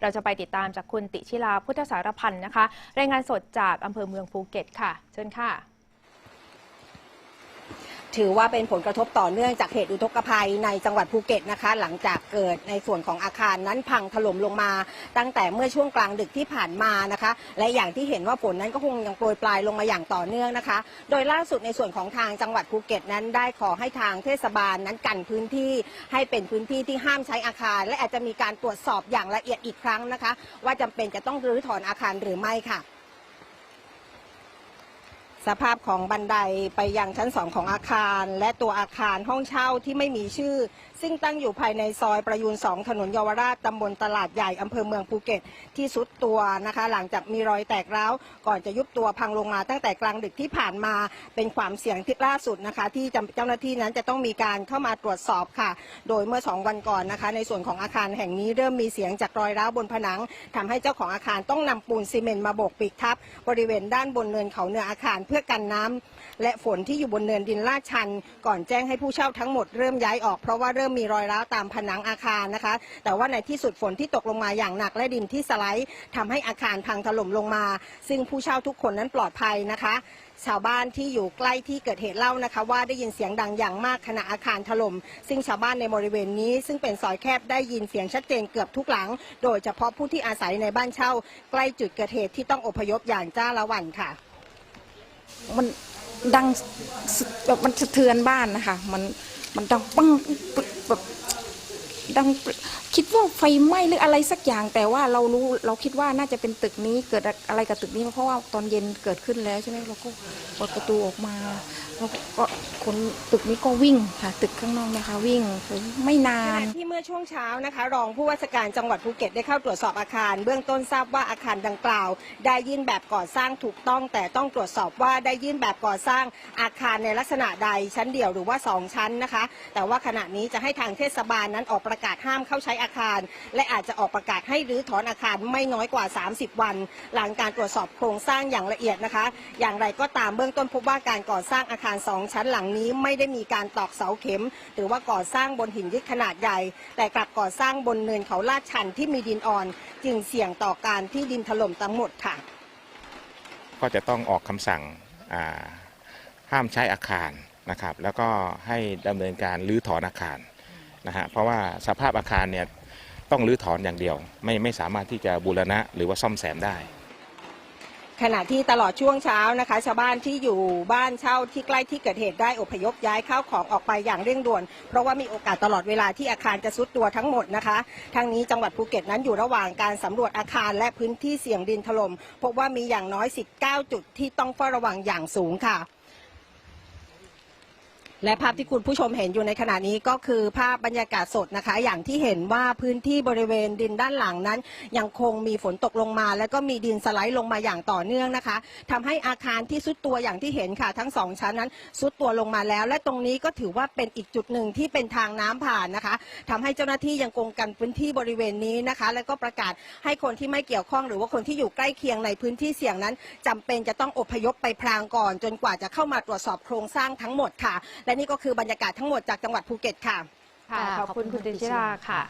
เราจะไปติดตามจากคุณติชิลาพุทธสารพันธ์นะคะ รายงานสดจากอำเภอเมืองภูเก็ตค่ะ เชิญค่ะ ถือว่าเป็นผลกระทบต่อเนื่องจากเหตุอุทกภัยในจังหวัดภูเก็ตนะคะ หลังจากเกิดในส่วนของอาคารนั้นพังถล่มลงมา ตั้งแต่เมื่อช่วงกลางดึกที่ผ่านมานะคะ และอย่างที่เห็นว่าฝนนั้นก็คงยังโปรยปลายลงมาอย่างต่อเนื่องนะคะ โดยล่าสุดในส่วนของทางจังหวัดภูเก็ตนั้นได้ขอให้ทางเทศบาลนั้นกันพื้นที่ให้เป็นพื้นที่ที่ห้ามใช้อาคาร และอาจจะมีการตรวจสอบอย่างละเอียดอีกครั้งนะคะ ว่าจำเป็นจะต้องรื้อถอนอาคารหรือไม่ค่ะ สภาพของบันไดไปยังชั้นสองของอาคาร และตัวอาคารห้องเช่าที่ไม่มีชื่อ ซึ่งตั้งอยู่ภายในซอยประยูนสองถนนเยาวราชตำบลตลาดใหญ่อำเภอเมืองภูเก็ต ที่สุดตัวนะคะ หลังจากมีรอยแตกร้าว ก่อนจะยุบตัวพังลงมาตั้งแต่กลางดึกที่ผ่านมาเป็นความเสี่ยงที่ล่าสุดนะคะ ที่เจ้าหน้าที่นั้นจะต้องมีการเข้ามาตรวจสอบค่ะ โดยเมื่อสองวันก่อนนะคะ ในส่วนของอาคารแห่งนี้เริ่มมีเสียงจากรอยร้าวบนผนังทำให้เจ้าของอาคารต้องนำปูนซีเมนต์มาโบกปิดทับบริเวณด้านบนเนินเขาเนืออาคารเพื่อกันน้ำและฝนที่อยู่บนเนินดินลาดชัน ก่อนแจ้งให้ผู้เช่าทั้งหมดเริ่มย้ายออกเพราะว่าเริ่มมีรอยร้าวตามผนังอาคารนะคะ แต่ว่าในที่สุดฝนที่ตกลงมาอย่างหนักและดินที่สไลด์ทำให้อาคารพังถล่มลงมา ซึ่งผู้เช่าทุกคนนั้นปลอดภัยนะคะชาวบ้านที่อยู่ใกล้ที่เกิดเหตุเล่านะคะ ว่าได้ยินเสียงดังอย่างมากขณะอาคารถล่มซึ่งชาวบ้านในบริเวณนี้ ซึ่งเป็นซอยแคบได้ยินเสียงชัดเจนเกือบทุกหลัง โดยเฉพาะผู้ที่อาศัยในบ้านเช่า ใกล้จุดเกิดเหตุที่ต้องอพยพอย่างจ้าละวันค่ะ มันดังแบบมันสะเทือนบ้านนะคะ มันมันดังปังแบบ ดังคิดว่าไฟไหม้หรืออะไรสักอย่าง แต่ว่าเรารู้เราคิดว่าน่าจะเป็นตึกนี้เกิดอะไรกับตึกนี้เพราะว่าตอนเย็นเกิดขึ้นแล้วใช่ไหมเราก็เปิดประตูออกมาแล้วก็คนตึกนี้ก็วิ่งค่ะตึกข้างนอกนะคะ วิ่งไม่นานที่เมื่อช่วงเช้านะคะ รองผู้ว่าราชการจังหวัดภูเก็ตได้เข้าตรวจสอบอาคาร เบื้องต้นทราบว่าอาคารดังกล่าว ได้ยื่นแบบก่อสร้างถูกต้องแต่ต้องตรวจสอบว่าได้ยื่นแบบก่อสร้างอาคารในลักษณะใดชั้นเดียวหรือว่า 2 ชั้นนะคะ แต่ว่าขณะนี้จะให้ทางเทศบาลนั้นออกประกาศห้ามเข้าใช้อาคาร และอาจจะออกประกาศให้รื้อถอนอาคารไม่น้อยกว่า 30 วัน หลังการตรวจสอบโครงสร้างอย่างละเอียดนะคะ อย่างไรก็ตามเบื้องต้นพบว่าการก่อสร้างอาคาร 2 ชั้นหลังนี้ ไม่ได้มีการตอกเสาเข็ม หรือว่าก่อสร้างบนหินยึดขนาดใหญ่ แต่กลับก่อสร้างบนเนินเขาลาดชันที่มีดินอ่อน จึงเสี่ยงต่อการที่ดินถล่มทั้งหมดค่ะ ก็จะต้องออกคำสั่งห้ามใช้อาคารนะครับ แล้วก็ให้ดำเนินการรื้อถอนอาคาร นะฮะเพราะว่าสภาพอาคารเนี่ยต้องรื้อถอนอย่างเดียว ไม่ไม่สามารถที่จะบูรณะหรือว่าซ่อมแซมได้ ขณะที่ตลอดช่วงเช้านะคะ ชาวบ้านที่อยู่บ้านเช่าที่ใกล้ที่เกิดเหตุได้อพยพย้ายข้าวของออกไปอย่างเร่งด่วน เพราะว่ามีโอกาสตลอดเวลาที่อาคารจะซุดตัวทั้งหมดนะคะทางนี้จังหวัดภูเก็ตนั้นอยู่ระหว่างการสำรวจอาคารและพื้นที่เสี่ยงดินถล่มพบว่ามีอย่างน้อย 19 จุดที่ต้องเฝ้าระวังอย่างสูงค่ะ และภาพที่คุณผู้ชมเห็นอยู่ในขณะนี้ก็คือภาพบรรยากาศสดนะคะ อย่างที่เห็นว่าพื้นที่บริเวณดินด้านหลังนั้น ยังคงมีฝนตกลงมา แล้วก็มีดินสไลด์ลงมาอย่างต่อเนื่องนะคะทำให้อาคารที่ซุดตัวอย่างที่เห็นค่ะ ทั้งสองชั้นนั้นซุดตัวลงมาแล้ว และตรงนี้ก็ถือว่าเป็นอีกจุดหนึ่งที่เป็นทางน้ำผ่านนะคะทำให้เจ้าหน้าที่ยังคงกันพื้นที่บริเวณนี้นะคะ แล้วก็ประกาศให้คนที่ไม่เกี่ยวข้อง หรือว่าคนที่อยู่ใกล้เคียงในพื้นที่เสี่ยงนั้นจำเป็นจะต้องอพยพไปพรางก่อน จนกว่าจะเข้ามาตรวจสอบโครงสร้างทั้งหมดค่ะและนี่ก็คือบรรยากาศทั้งหมดจากจังหวัดภูเก็ตค่ะ ค่ะ ขอบคุณคุณติชิลาค่ะ